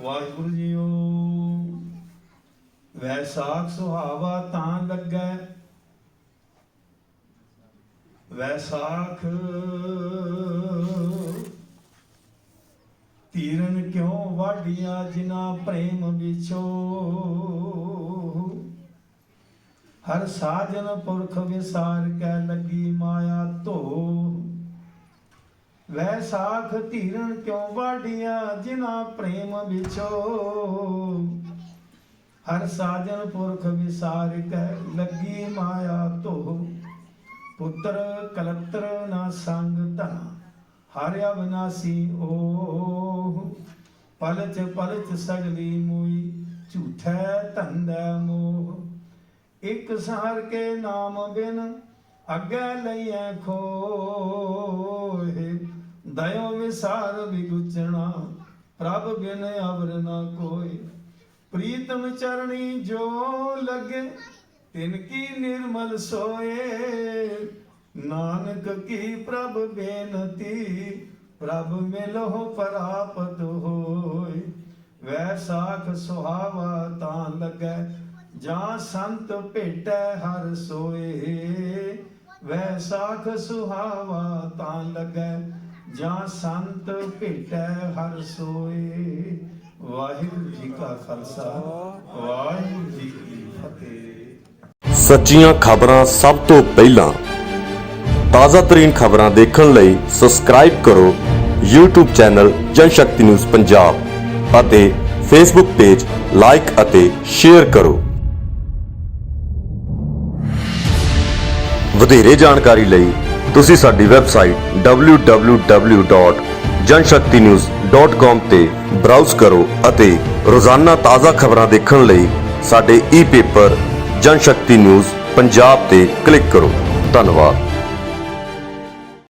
Waheguru JIO. ਵੈਸਾਖ ਸੁਹਾਵਾ ਤਾਂ ਲੱਗੈ। ਵੈਸਾਖ ਤੀਰਨ ਕਿਉ ਵਾਢੀਆਂ ਜਿਨਾ ਪ੍ਰੇਮ ਵਿਚੋ? ਹਰ ਸਾਜਨ ਪੁਰਖ ਵਿਸਾਰ ਕੈ, ਲੱਗੀ ਮਾਇਆ ਧੋ ਵੈਸਾਖ ਧੀਰਨ ਕਿਉ ਵਾਢੀਆਂ ਜਿਨਾ ਪ੍ਰੇਮ ਵਿਛੋ? ਹਰ ਸਾਜਨ ਪੁਰਖ ਵਿਸਾਰ ਲੱਗੀ ਮਾਇਆ ਧੋ ਪੁੱਤਰ ਕਲਤਰ ਨਾ ਸੰਗ ਧਨ, ਹਰ ਅਵਨਾਸੀ ਓ ਪਲਚ ਪਲਚ ਸਗਲੀ ਮੂਈ, ਝੂਠੈ ਧੰਦਾ ਮੋਹ। ਇਕ ਸਾਰ ਕੇ ਨਾਮ ਬਿਨ, ਅੱਗੇ ਲਈਐ ਖੋਏ ਦਇਓ ਵਿਸਾਰ ਵਿਗੁਚਣਾ, ਪ੍ਰਭ ਬਿਨ ਅਵਰ ਨਾ ਕੋਈ। ਪ੍ਰੀਤਮ ਚਰਣੀ ਜੋ ਲਗੇ, ਤਿਨ ਕੀ ਨਿਰਮਲ ਸੋਏ। ਨਾਨਕ ਕੀ ਪ੍ਰਭ ਬੇਨਤੀ, ਪ੍ਰਭ ਮਿਲੋ ਪ੍ਰਾਪਤ ਹੋਏ। ਵੈਸਾਖ ਸੁਹਾਵਾ ਤਾਂ ਲੱਗੈ, ਜਾਂ ਸੰਤ ਭੇਟੈ ਹਰ ਸੋਏ। ਵੈਸਾਖ ਸੁਹਾਵਾ ਤਾਂ ਲੱਗੈ ਜਾਂ ਸੰਤ ਭੇਟੈ ਹਰ ਸੋਏ, ਵਾਹਿਗੁਰੂ ਜੀ ਕਾ ਖਾਲਸਾ, ਵਾਹਿਗੁਰੂ ਜੀ ਕੀ ਫਤਿਹ। ਸੱਚੀਆਂ ਖਬਰਾਂ ਸਭ ਤੋਂ ਪਹਿਲਾਂ, ਤਾਜ਼ਾ ਤਰੀਨ ਖਬਰਾਂ ਦੇਖਣ ਲਈ ਸਬਸਕ੍ਰਾਈਬ ਕਰੋ YouTube channel Janshakti news Punjab ਅਤੇ Facebook ਪੇਜ ਲਾਈਕ ਅਤੇ ਸ਼ੇਅਰ ਕਰੋ। ਵਧੇਰੇ ਜਾਣਕਾਰੀ ਲਈ ਤੁਸੀਂ ਸਾਡੀ ਵੈਬਸਾਈਟ www.janshaktinews.com ਤੇ ਬਰਾਊਜ਼ ਕਰੋ ਅਤੇ ਰੋਜ਼ਾਨਾ ਤਾਜ਼ਾ ਖਬਰਾਂ ਦੇਖਣ ਲਈ ਸਾਡੇ ਈ-ਪੇਪਰ ਜਨ ਸ਼ਕਤੀ ਨਿਊਜ਼ ਪੰਜਾਬ ਤੇ ਕਲਿੱਕ ਕਰੋ। ਧੰਨਵਾਦ।